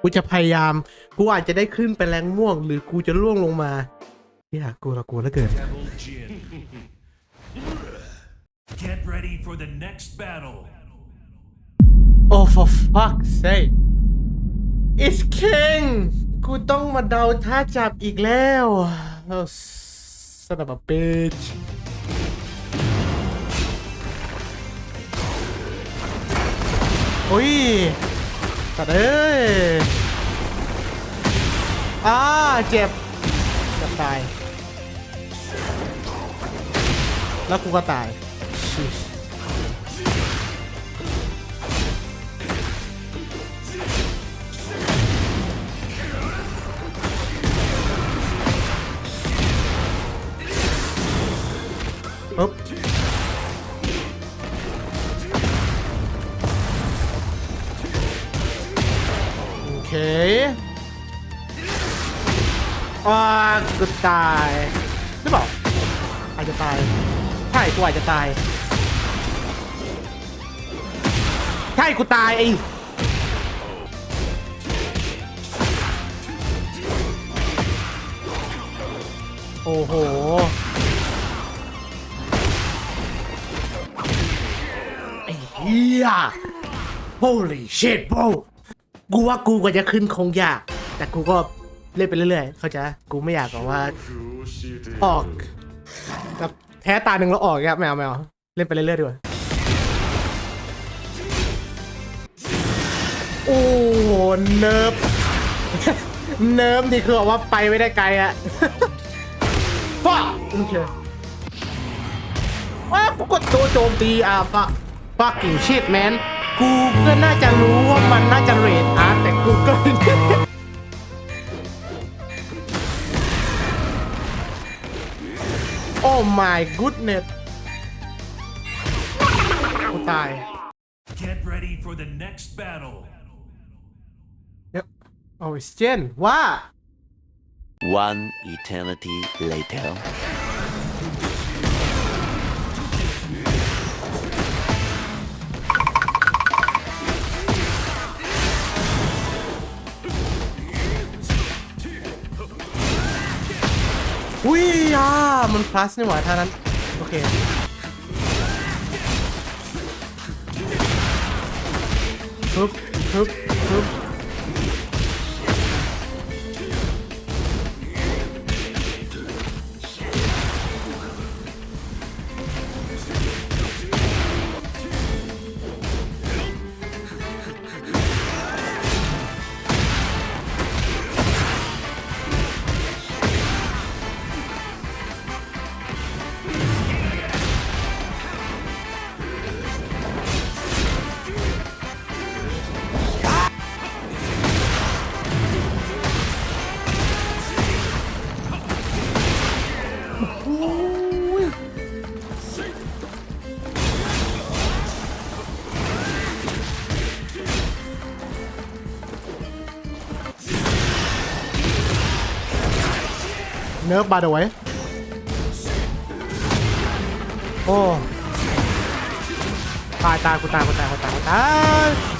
กูจะพยายาม กูอาจจะได้ขึ้นไปแรงม่วง หรือกูจะล่วงลงมาเฮียกูละกูแล้วเกิน Devil Jin. Get ready for the next battle. Oh for fuck's sake It's King กูต้องมาเดาท่าจับอีกแล้ว Oh son of a bitch โอ้ย ตัดเอ้ยอ่าเจ็บจะตาย แล้วกูก็ตายชิ อเคอ่ากูตายหรือเปล่าอาจจะตาย ใช่กูอาจจะตาย ใช่กูตายไอ้โอ้โห ไอ้เหี้ย holy shit bro กูว่ากูก็จะขึ้นคงยาก แต่กูก็เล่นไปเรื่อยๆ เขาจะกูไม่อยากแบบว่าออกแบบแพ้ตาหนึ่งแล้วออกครับแมวแมวเล่นไปเรื่อยๆดีกว่าโอ้โหเนิร์ฟเนิร์ฟนี่คือเอาว่าไปไม่ได้ไกลอะฟ้าโอเคว่ากูกดตัวโจมตีอะปะ fucking shit man กูก็น่าจะรู้ว่ามันน่าจะเรทอาร์ตแต่กูก็ โอ้ my goodness กูตาย Get ready for the next battle. เดี๋ยวโอ้ยเจนว่า One eternity later. อุ้ยอ่ามันพลัสนี่หว่าท่านั้น โอเค ปึ๊บปึ๊บปึ๊บ เนิร์ฟบาดเอาไว้โอ้ ตายตายกูตายกูตายกูตายกูตาย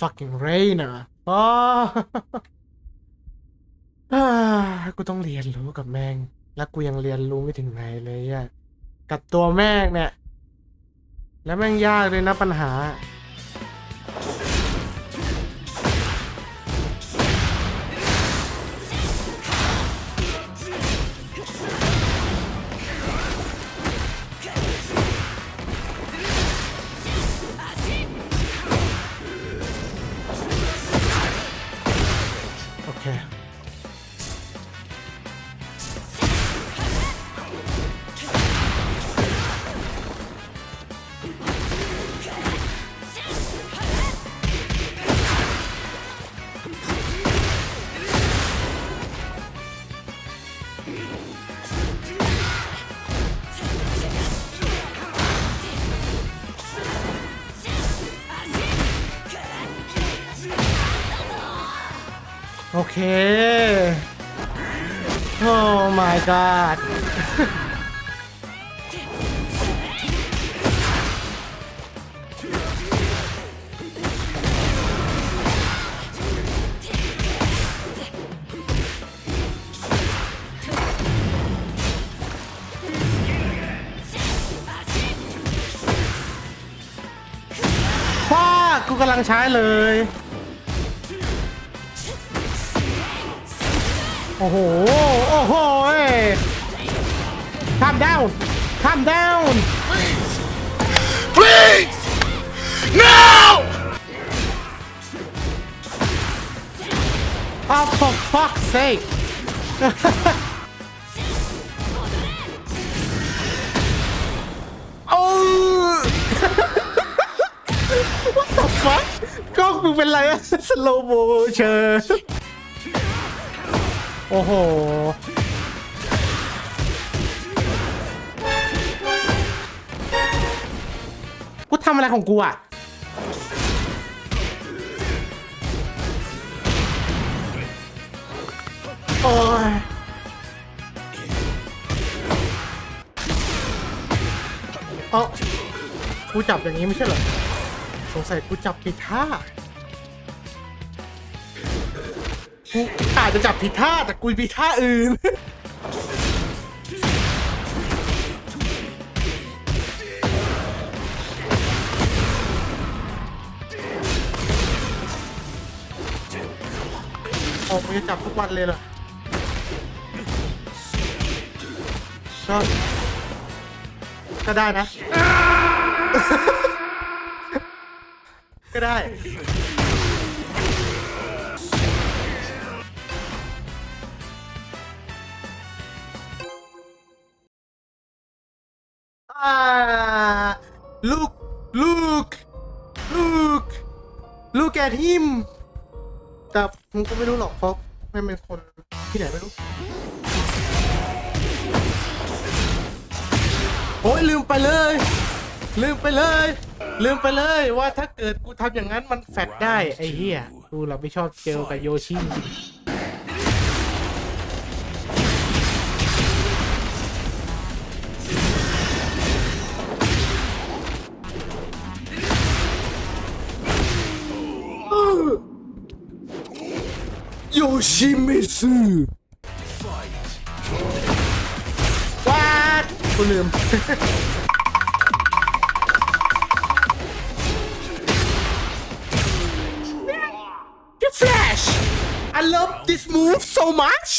fucking rain อะอ๋ออ่ากูต้องเรียนรู้กับแมงแล้วกูยังเรียนรู้ไม่ถึงไหนเลยอะกับตัวแม่งเนี่ย แล้วแม่งยากเลยนะปัญหา โอเค โอ้ my god ป้ากูกำลังใช้เลย โอ้โห โอ้โหเอ้ย calm down calm down Please! No! oh for fuck's sake โอ้ what the fuck กล้องมึงเป็นไรอะ slow motion โอ้ โอ้โห กูทำอะไรของกูอะ โอ้ยเอ้ากูจับอย่างนี้ไม่ใช่เหรอ สงสัยกูจับผิดท่า กูอาจจะจับผิดท่าแต่กูมีท่าอื่น ออกมึงจะจับทุกวันเลยเหรอก็ก็ได้นะ ก็ได้ ทิมแต่มึงก็ไม่รู้หรอกเพราะไม่เป็นคนที่ไหนไม่รู้ โอ้ยลืมไปเลย ลืมไปเลย ลืมไปเลยว่าถ้าเกิดกูทำอย่างนั้นมันแฟดได้ไอ้เหี้ยกูเราไม่ชอบเจลกับโยชิ จริงโยชิมิสึว้าดกูลืม You Flash! I love this move so much!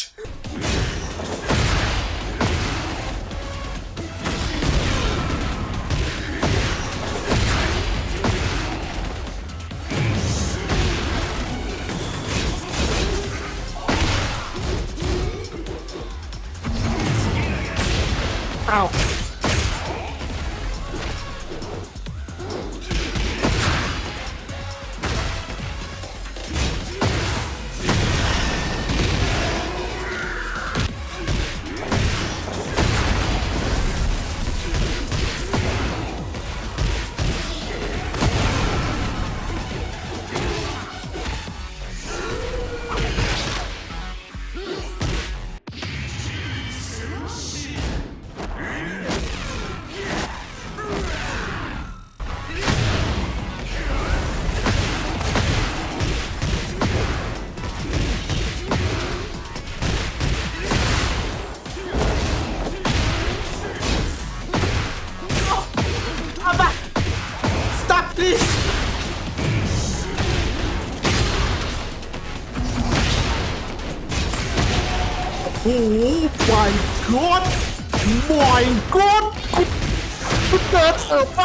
เออไป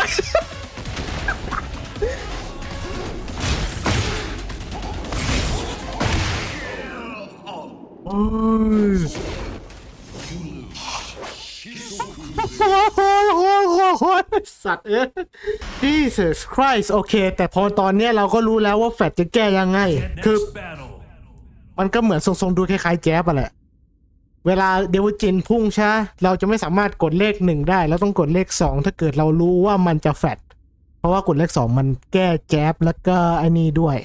โอ้ยสัตว์เอ้ย Jesus Christ โอเค แต่พอตอนเนี้ยเราก็รู้แล้วว่าแฟดจะแก้ยังไง คือ มันก็เหมือนทรงๆดูคล้ายๆแจ๊บอะแหละ เวลาเดวิจินพุ่งใช่เราจะไม่สามารถกดเลขหนึ่งได้ แล้วต้องกดเลขสองถ้าเกิดเรารู้ว่ามันจะแฟดเพราะว่ากดเลขสองมันแก้แจ๊บแล้วก็ไอ้นี่ด้วย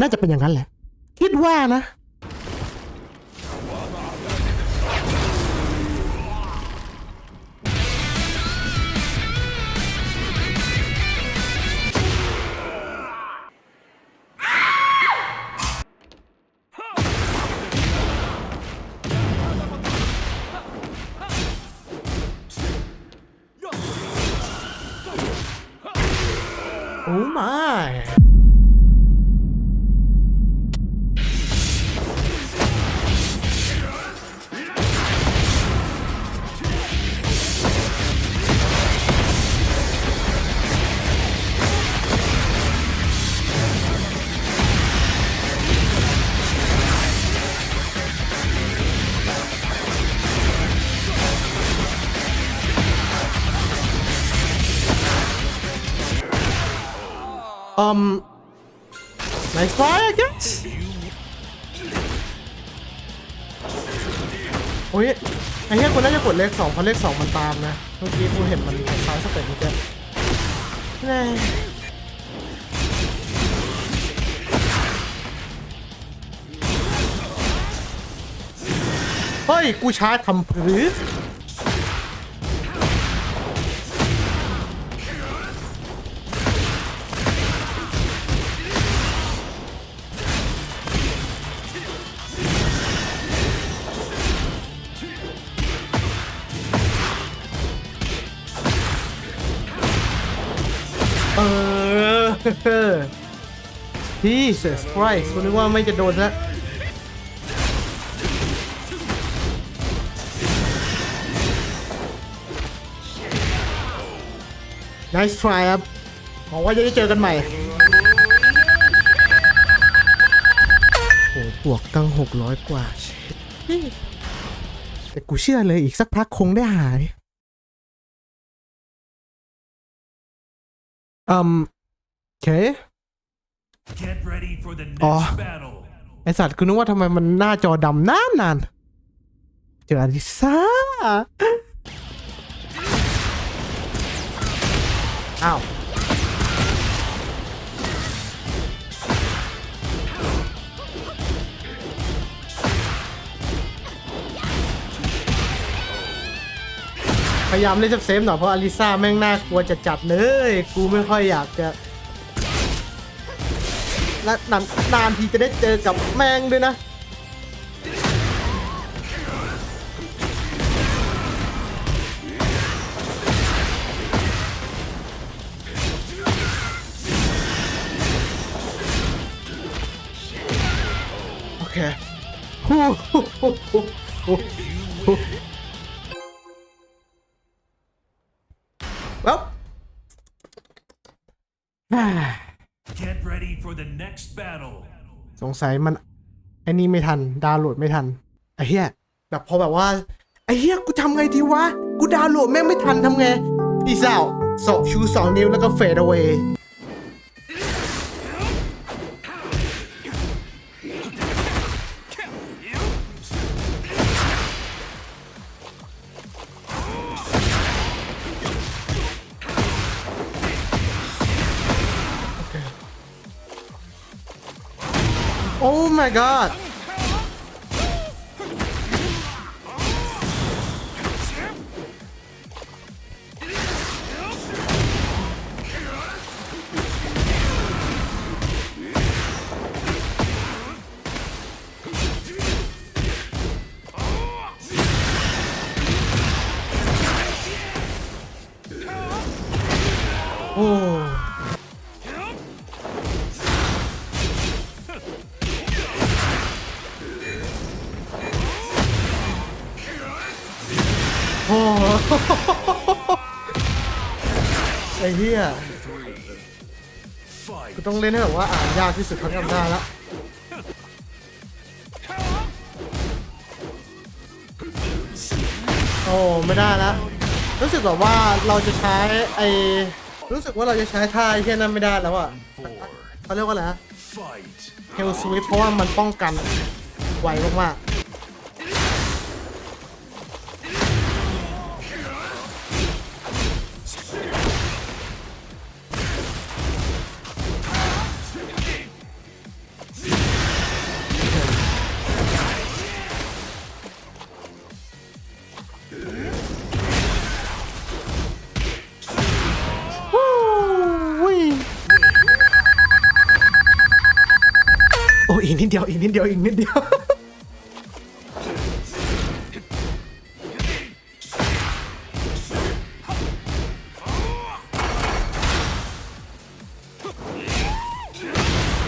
น่าจะเป็นอย่างนั้นแหละ คิดว่านะ อืม nice try I guess โอ้ยไอ้เหี้ยกูน่าจะกดเลขสองเพราะเลขสองมันตามนะ เมื่อกี้กูเห็นมันซ้ายสเต็ปนี้เจ้แน่เฮ้ย กูช้าทำพรื้ Jesus Christ คุณนึกว่าไม่จะโดนแล้ว Nice try ครับหวังว่าจะได้เจอกันใหม่โอ้บวกตั้งหกร้อยกว่าเช็ดแต่กูเชื่อเลยอีกสักพักคงได้หายอืม โอเค Get ready for the next Oh. battle. ไอสัตว์คือนึกว่าทำไมมันหน้าจอดำนานนานๆเจออลิซ่าอ้าวพยายามเล่นเซฟๆหน่อยเพราะอลิซ่าแม่งน่ากลัวจะจัดเลย กูไม่ค่อยอยากจะ และนานนานทีจะได้เจอกับแมงด้วยนะ โอเคฮู้ฮู้ฮู้ฮู้ฮู้แล้วอ่า Get ready for the next battle. สงสัยมันไอ้นี่ไม่ทัน ดาวน์โหลดไม่ทันไอ้เหี้ยแบบพอแบบว่าไอ้เหี้ยกูทำไงดีวะ กูดาวน์โหลดแม่งไม่ทันทำไงพี่สาวสอบชูสองนิ้วแล้วก็เฟดเอาไว้ my god อ้เหี้ยกูต้องเล่นให้แบบว่าอ่านยากที่สุดท่าที่ทำได้ละโอ้ไม่ได้ละรู้สึกแบบว่าเราจะใช้ไอ้รู้สึกว่าเราจะใช้ท่าไอ้แค่นั้นไม่ได้แล้วอะเขาเรียกว่าอะไรนะเฮลสวิปเพราะว่ามันป้องกันไวมากๆ นิดเดียวอีกนิดเดียวอีกนิดเดียว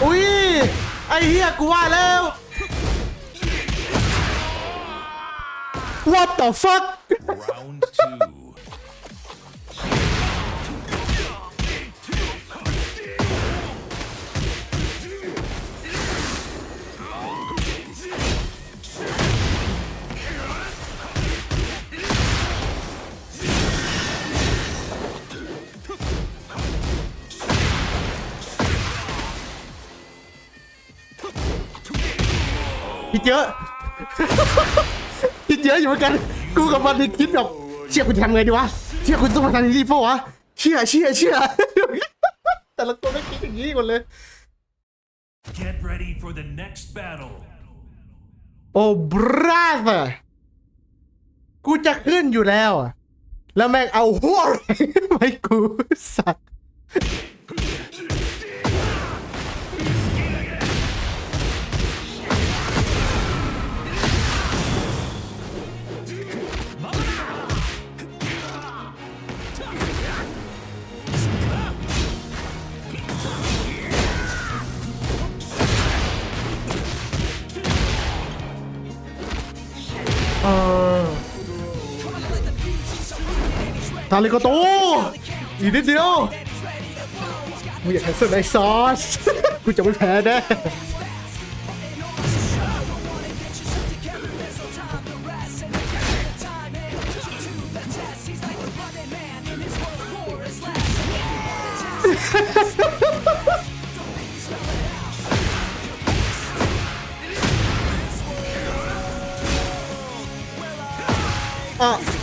อุ้ยไอ้เหี้ยกูว่าแล้ว What the fuck Round two. เยอะ คิดเยอะอยู่เหมือนกัน กูกับมันนี่คิดแบบเชี่ยกูจะทำไงดีวะเชี่ยกูต้องมาทำอย่างนี้ปะวะเชี่ยเชี่ยเชี่ยแต่ละคนไม่คิดอย่างนี้หมดเลย Get ready for the next battle. โอ้บราเ h อร์กูจะขึ้นอยู่แล้วอะแล้วแม่งเอาหัวไม่กูสัตว์ ทาริโกโตอีกนิดเดียวมึงอยากแคนเซิลไอซอส กูจะไม่แพ้แน่อะ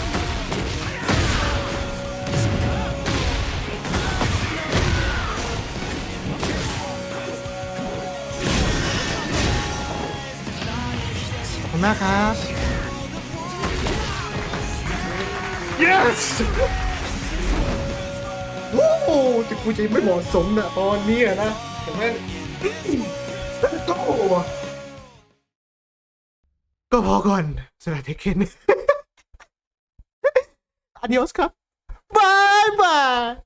มากครับ yes โอ้โหจะกูจะไม่เหมาะสมนะตอนนี้อะนะแต่แม่งก็ก็พอก่อนสำหรับเทคเคน Adios ครับบายบาย